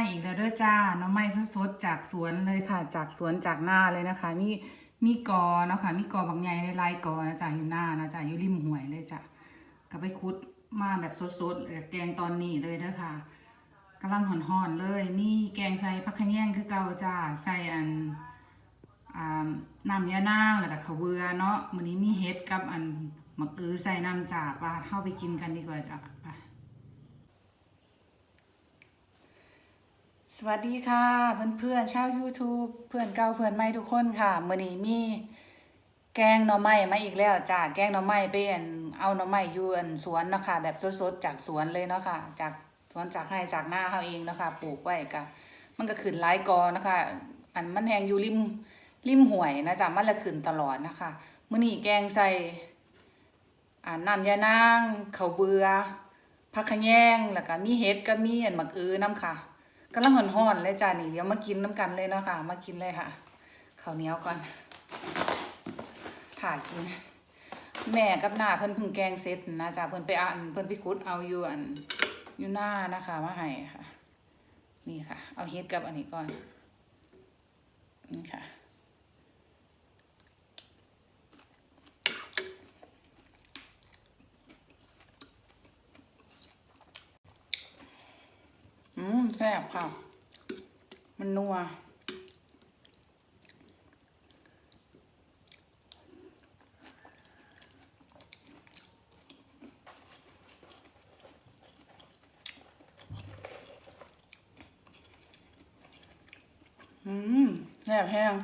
ม้อีกแล้วเด้อจ้าน้องไม้สดๆจากสวนเลยค่ะ จากสวนจากหน้าเลยนะคะ มีมีกอเนาะค่ะ มีกอบักใหญ่หลายกอนะจ้ะอยู่หน้านะจ้ะอยู่ริมห้วยเลยจ้ะก็ไปคุดมาแบบสดๆแกงตอนนี้เลยเด้อค่ะกำลังห่อนๆเลย มีแกงใส่ผักขะแยงคือเก่าจ้าใส่อันอ่าน้ำยานางแล้วก็ข้าวเบือเนาะมื้อนี้มีเห็ดกับอันมะอือใส่น้ำจ้าปลาเข้าไปกินกันดีกว่าจ้ะไป สวัสดีค่ะ เพื่อนๆชาว YouTube เพื่อนเก่าเพื่อนใหม่ทุกคนค่ะมื้อนี้มีแกงหน่อไม้มาอีกแล้วจ้าแกงหน่อไม้เป็นเอาหน่อไม้อยู่อันสวนเนาะค่ะแบบสดๆจากสวนเลยเนาะค่ะจากสวนจากไร่จากหน้าเฮาเองเนาะค่ะปลูกไว้ก็มันก็ขึ้นหลายกอนะคะ อันมันแหงอยู่ริมริมห้วยนะจ้ะมันละขึ้นตลอดนะคะมื้อนี้แกงใส่อ่าน้ำยานางข้าวเบือผักขะแยงแล้วก็มีเห็ดก็มีอันหมักอือน้ำค่ะ กำลังห่อนๆเลยจ้านี่เดี๋ยวมากินน้ำกันเลยเนาะค่ะ มากินเลยค่ะข้าวเหนียวก่อนถ่ากิน แม่กับหน้าเพิ่นพึ่งแกงเสร็จนะจ้าเพิ่นไปอ่านเพิ่นไปคุดเอาอยู่อันอยู่หน้านะคะมาให้ค่ะ นี่ค่ะ เอาเฮ็ดกับอันนี้ก่อนนี่ค่ะ อืม แซ่บค่ะ มันนัวอืมแซ่บแห้ง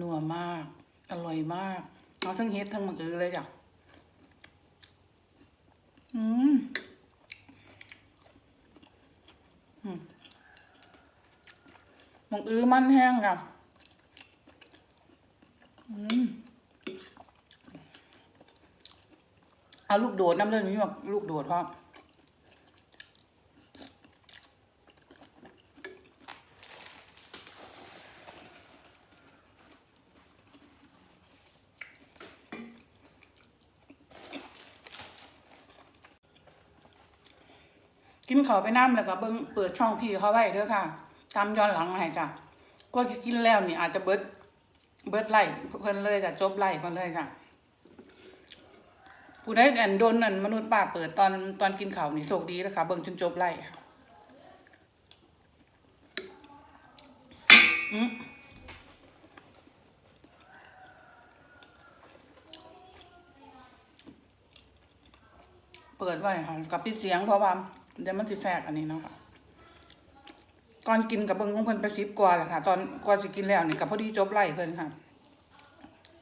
นัวมาก อร่อยมาก เอาทั้งเฮ็ดทั้งมึกอือเลยจ้ะอืม หมกอื้อมันแห้งค่ะอืมเอาลูกโดดน้ำเลือดมีแบบลูกโดดเพราะกินเขาวไปน้ำแล้วก็เบิ้งเปิดช่องพี่เขาไว้เด้อค่ะ ตามย้อนหลังให้จ้ะก็สิกินแล้วนี่อาจจะเบิดเบิดไล่เพิ่นเลยจ้ะจบไล่เพิ่นเลยจ้ะผู้ใดอันโดนอันมนุษย์ป้าเปิดตอนตอนกินข้าวนี่โชคดีนะคะเบิ่งจนจบไล่ค่ะอืมเปิดไว้ค่ะกับปิดเสียงเพราะว่าเดี๋ยวมันสิแทรกอันนี้เนาะค่ะ ก่อนกินกับเบิ้งของเพิ่นไปสิบกว่าแหละค่ะ ตอนก่อนสิกินแล้วนี่กับพอดีจบไล่เพิ่นค่ะ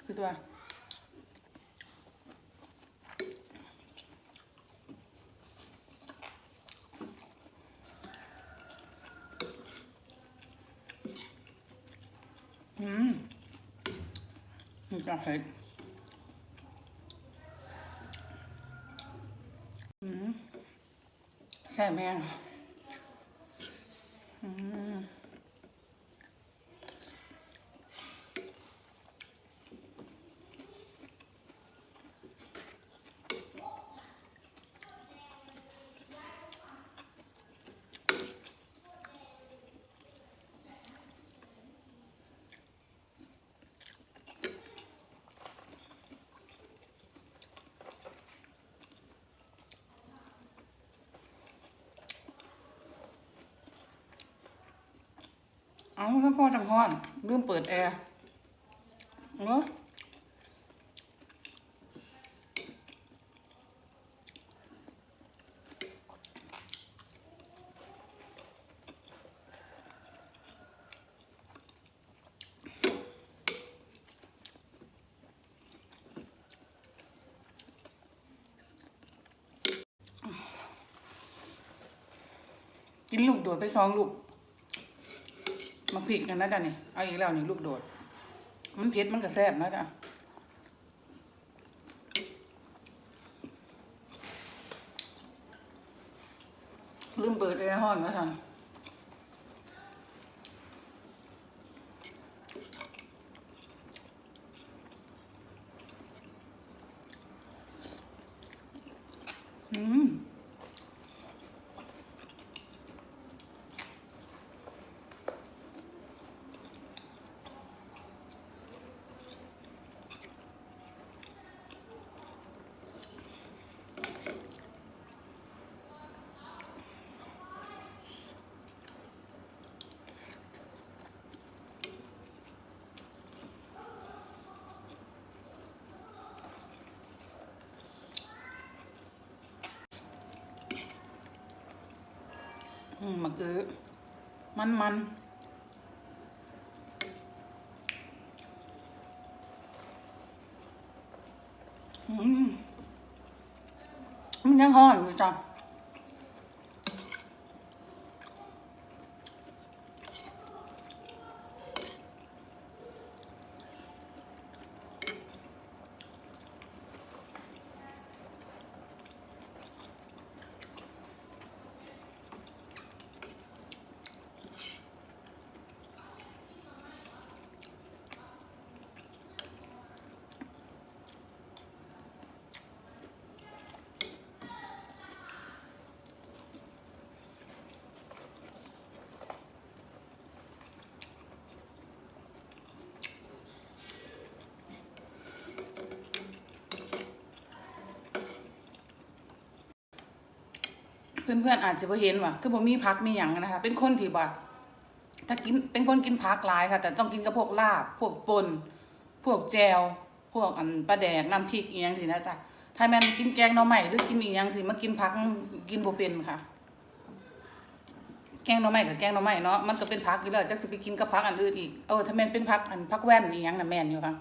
คือตัวอืมนี่จะเห็ดอืมแซ่บแม่ง อืม เอาถ้าพ่อจังฮ้อนลืมเปิดแอร์เนาะกินลูกโดดไปสองลูก มาพริกกันนะจ๊ะนี่เอาอีกแล้วนี่ลูกโดด มันเผ็ดมันก็แซ่บนะจ๊ะลืมเปิดแอร์ห้อนนะท่านอืม อืมหมักอื้อมันมันอืมมันยังหอนอยู่จ้ะ เพื่อนๆอาจจะบ่เห็นว่าคือบ่มีพักมีหยังนะคะ เป็นคนที่บ่ถ้ากินเป็นคนกินผักหลายค่ะ แต่ต้องกินกับพวกลาบ พวกปนพวกแจวพวกอันปลาแดกน้ำพริกอีหยังสินะจ๊ะถ้าแม่นกินแกงหน่อไม้หรือกินอีหยังสิมากินผักกินบ่เป็นค่ะ แกงหน่อไม้กับแกงหน่อไม้เนาะมันก็เป็นผักอยู่แล้วจักสิไปกินกับผักอันอื่นอีกเออถ้าแม่นเป็นผักอันผักแว่นอีหยังน่ะแม่นอยู่ค่ะ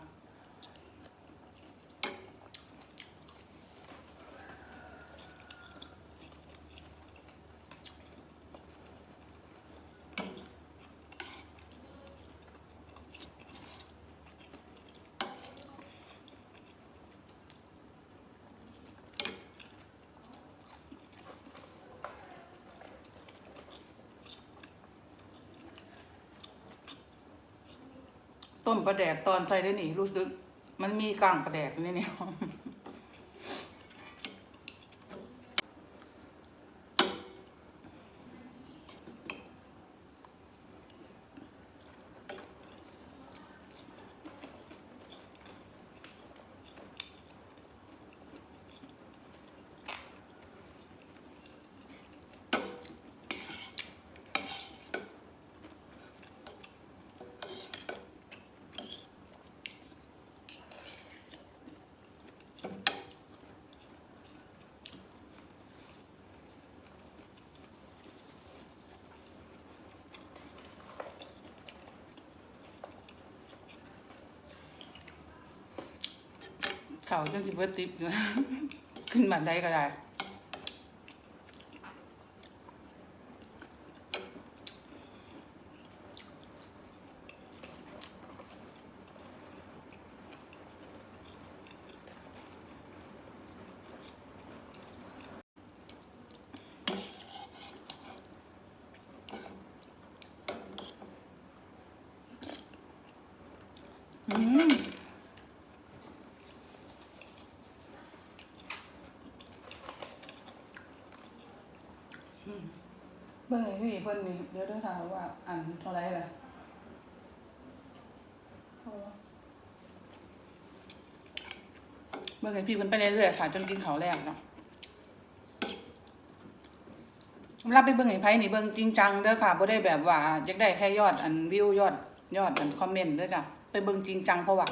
ต้มปลาแดกตอนใส่ได้นี่ รู้สึก มันมีกลางปลาแดกอยู่ในนี่ย เขาจนสิเบิดติบอยู่ขึ้นบันไดก็ได้อืม เบิ่งให้พี่เพิ่นนี่เดี๋ยวเด้อถามว่าอันเท่าไรล่ะเบิ่งให้พี่เพิ่นไปเรื่อยๆค่ะจนกินเขาวแรกเนาะรับไปเบิ่งให้ไผนี่เบิ่งจริงจังเด้อค่ะบ่ได้แบบว่าอยากได้แค่ยอดอันวิวยอด ยอดอันคอมเมนต์เด้อจ้ะไปเบิ่งจริงจังเพราะว่า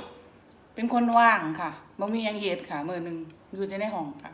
เป็นคนว่างค่ะบ่มีหยังเฮ็ดค่ะมื้อหนึงอยู่แต่ในห้องค่ะ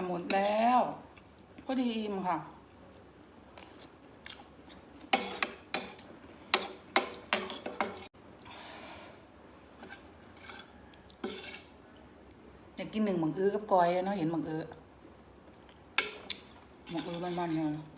จะหมดแล้ว ก็ดีอิ่มค่ะ อยากกินหนึ่งหมังอื้อกับกอยเนาะเห็นหมังอื้อหมังอื้อมันๆเนาะ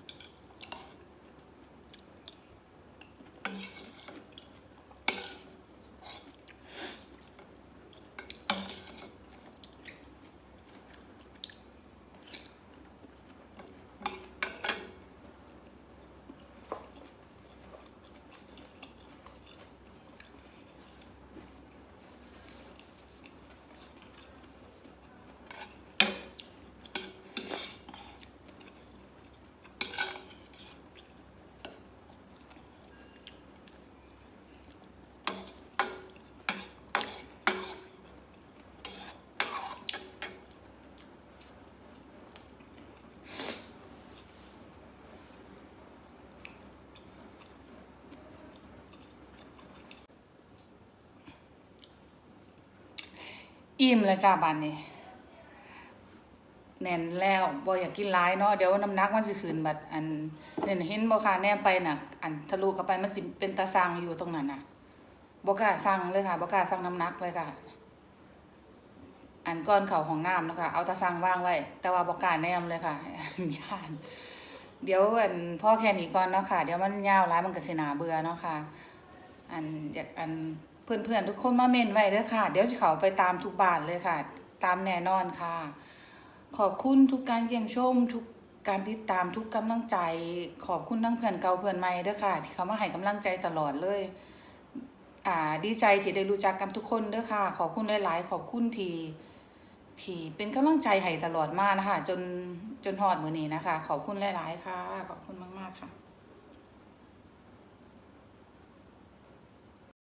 อิ่มแล้วจ้าบานนี้แน่นแล้วบ่อยากกินหลายเนาะเดี๋ยวน้ำหนักมันสิขึ้นบัดอันเนี่ยเห็นบ่ค่ะแนมไปน่ะ อันทะลุเข้าไปมันสิเป็นตาสั่งอยู่ตรงนั้นน่ะบ่กล้าสั่งเลยค่ะบ่กล้าสั่งน้ำหนักเลยค่ะ อันก้อนเข่าของน้ำนะคะเอาตาสั่งว่างไว้ แต่ว่าบ่กล้าแนมเลยค่ะย่านเดี๋ยวอันพ่อแค่นี้ก่อนเนาะค่ะ เดี๋ยวมันยาวหลายมันก็สิน่าเบื่อเนาะค่ะ อันอยากอัน เพื่อนๆทุกคนมาเมนไว้เด้อค่ะ เดี๋ยวสิเขาไปตามทุกบานเลยค่ะ ตามแน่นอนค่ะ ขอบคุณทุกการเยี่ยมชมทุกการติดตามทุกกำลังใจ ขอบคุณทั้งเพื่อนเก่าเพื่อนใหม่เด้อค่ะ ที่เขามาให้กำลังใจตลอดเลยอ่าดีใจที่ได้รู้จักกันทุกคนเด้อค่ะ ขอบคุณหลายๆขอบคุณที่ที่เป็นกำลังใจให้ตลอดมานะคะจนจนฮอดมือนี้นะคะ ขอบคุณหลาย ๆ ค่ะ ขอบคุณมาก ๆ ค่ะ